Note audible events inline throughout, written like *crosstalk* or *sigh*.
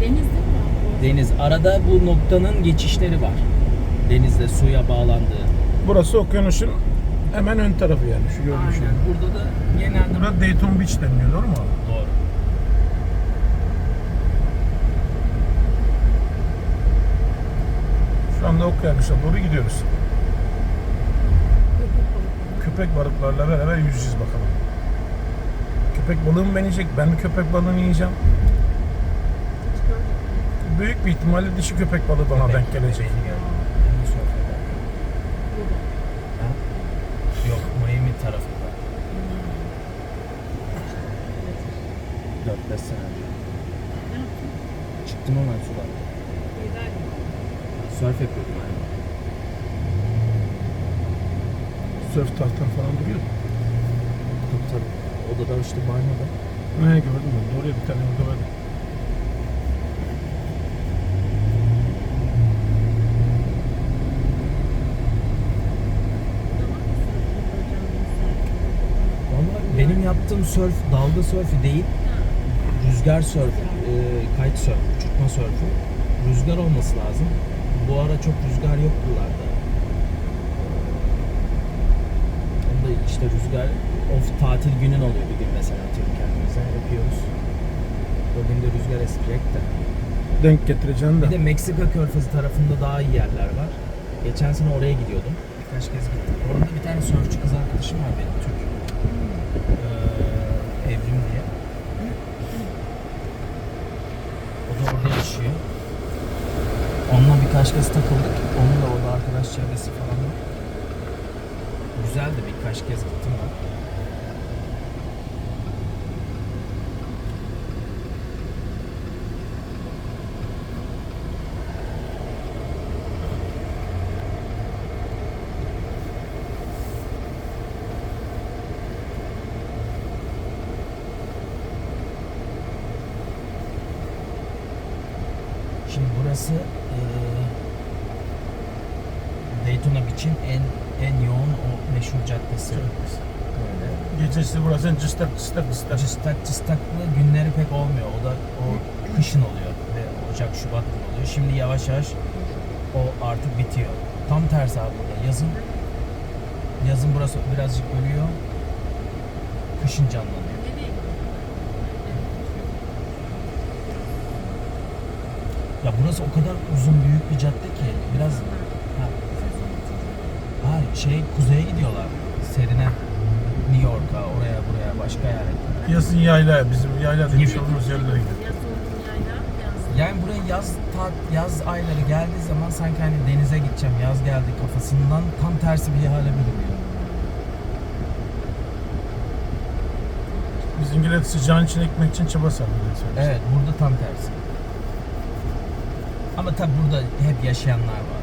Deniz değil mi? Deniz. Arada bu noktanın geçişleri var. Denizle suya bağlandığı. Burası okyanusun hemen ön tarafı yani şu gördüğün şey. Aynen. Burada da genelde Burada Dayton Beach deniliyor doğru mu abi? Doğru. Şu anda okyanusa doğru gidiyoruz. Köpek balıklarla beraber yüzeceğiz bakalım. Köpek balığı mı beni yiyecek? Ben mi köpek balığını yiyeceğim? Büyük bir ihtimalle dişi köpek balığı bana denk gelecek. Yok Miami tarafında. 4-5 sene önce. Çıktım hemen sudan. Sörf yapıyordum yani. Sörf tahtan falan duruyor. Tabii tabii. Odada işte banyoda. Ne gördün mü? Doğru ya bir tane orada var. Benim yaptığım sörf dalga sörfü değil, rüzgar sörfü, e, kite sörfü, uçurtma sörfü. Rüzgar olması lazım. Bu ara çok rüzgar yok buralarda. Onda işte rüzgar, of tatil günün oluyor bir gün mesela atıyorum kendimize yapıyoruz. O gün de rüzgar esecek de. Denk getireceksin de. Bir de Meksika körfezi tarafında daha iyi yerler var. Geçen sene oraya gidiyordum. Birkaç kez gittim. Orada bir tane sörfçü kız arkadaşım var benim Türk. Ee, Evrim diye. O da orada yaşıyor. Kez takıldık. Onun da orada arkadaş çevresi falan var. Güzeldi birkaç kez gittim ben. Şimdi burası eee Daytona Beach'in en en yoğun o meşhur caddesi. Böyle. Gecesi burası cıstak cıstak cıstak. Cıstak cıstaklı günleri pek olmuyor. O da o kışın oluyor ve Ocak Şubat gibi oluyor. Şimdi yavaş yavaş o artık bitiyor. Tam tersi abi burada. Yazın yazın burası birazcık ölüyor. Kışın canlanıyor. Ya burası o kadar uzun büyük bir cadde ki biraz ha şey kuzeye gidiyorlar. Serine New York'a, oraya buraya başka eyaletlere. Yazın yayla bizim yayla demiş Gibi. olduğumuz yerlere gidiyor. Yani buraya yaz tat, yaz ayları geldiği zaman sanki hani denize gideceğim, yaz geldi kafasından tam tersi bir hale bürünüyor. Bizimkiler sıcağın içine gitmek için çaba sarf ediyor. Evet, burada tam tersi. Ama tabi burada hep yaşayanlar var.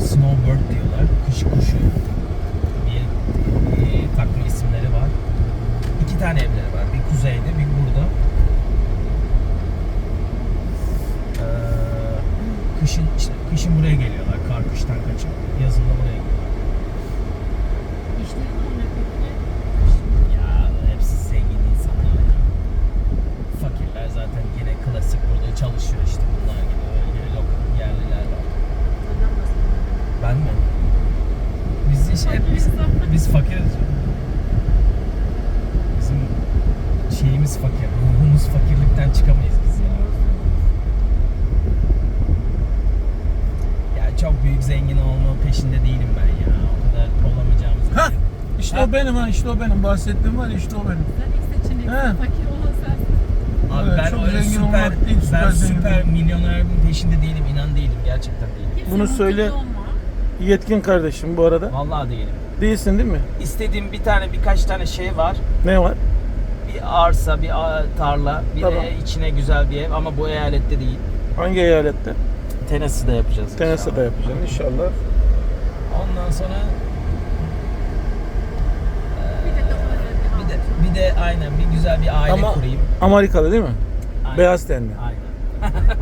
Snowbird diyorlar. Kış kuşu diye eee, takma isimleri var. İki tane evleri var. Bir kuzeyde, bir burada. Eee, kışın işte kışın buraya geliyorlar. Kar kıştan kaçıp yazın da buraya geliyorlar. Ya hepsi zengin insanlar ya. Fakirler zaten yine klasik burada çalışıyor işte bunlar gibi öyle lokal yerliler var. Ben mi? Biz işte hep biz, biz fakiriz. Bizim şeyimiz fakir, ruhumuz fakirlikten çıkamayız biz ya. Ya çok büyük zengin olma peşinde değilim ben ya. O kadar olamayacağımızı Ha! İşte Ha. o benim ha işte o benim bahsettiğim var ya işte o benim. He. Abi Evet, ben çok öyle zengin süper, olmak değil, süper ben süper milyonerin peşinde değilim, inan değilim, gerçekten değilim. Bunu söyle. Yetkin kardeşim bu arada. Vallahi değilim. Değilsin değil mi? İstediğim bir tane, birkaç tane şey var. Ne var? Bir arsa, bir tarla, bir Tamam. de içine güzel bir ev ama bu eyalette değil. Hangi eyalette? Tennessee'de yapacağız. Tennessee'de inşallah. yapacaksın inşallah. Ondan sonra bir de bir de aynen bir güzel bir aile Ama kurayım. Amerikalı değil mi? Aynen. Beyaz tenli. Aynen.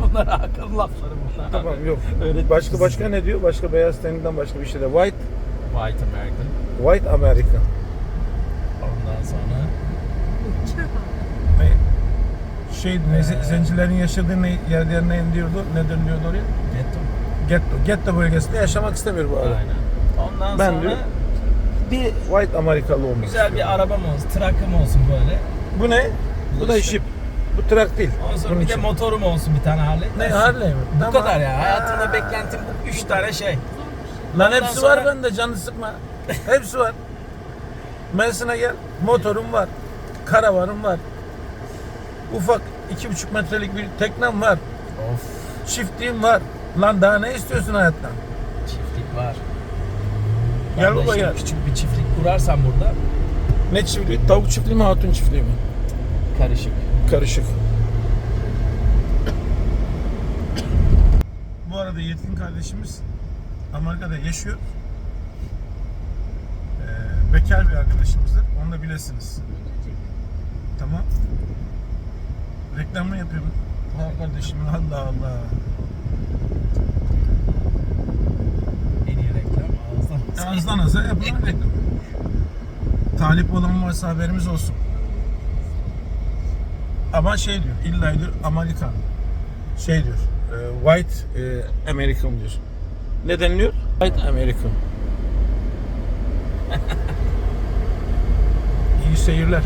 Bunlar akıllı lafları bunlar. *laughs* Tamam yok. Öyle Başka başka ne diyor? Başka beyaz teninden başka bir şey de. White White American. White American. Ondan sonra Ne? Şey ne, ze- zencilerin yaşadığı ne, yer ne diyordu? Ne deniliyordu oraya? Ghetto. Getto. Getto bölgesinde yaşamak istemiyor bu arada. Aynen. Ondan Ben sonra diyor, Bir white Amerikalı olmuş. güzel bir arabam olsun, trakım olsun böyle. Bu ne? Bu da işte. Jeep. Bu trak değil. Ondan sonra Bunun bir de için. motorum olsun bir tane Harley. Ne Harley mi? Bu Tamam. kadar ya. Hayatımda beklentim bu. Üç tane şey. Lan Ondan hepsi sonra- var bende canını sıkma. hepsi var. Mersin'e gel. Motorum var. Karavanım var. Ufak iki buçuk metrelik bir teknem var. Of. Çiftliğim var. Lan daha ne istiyorsun hayattan? Çiftlik var. Gel de baba işte gel. Küçük bir çiftlik kurarsam burada Ne çiftliği? Tavuk çiftliği mi hatun çiftliği mi? karışık. Karışık. Bu arada Yetkin kardeşimiz Amerika'da yaşıyor. Ee, bekar bir arkadaşımızdır. Onu da bilesiniz. Tamam. Reklamını yapıyorum. Ha kardeşim Allah Allah. En iyi reklam ağızdan. Ağızdan ağza yapılan reklam. Talip olan varsa haberimiz olsun. Ama şey diyor, illa diyor Amerikan. Şey diyor, e, White e, American diyor. Ne deniliyor? White American. İyi seyirler.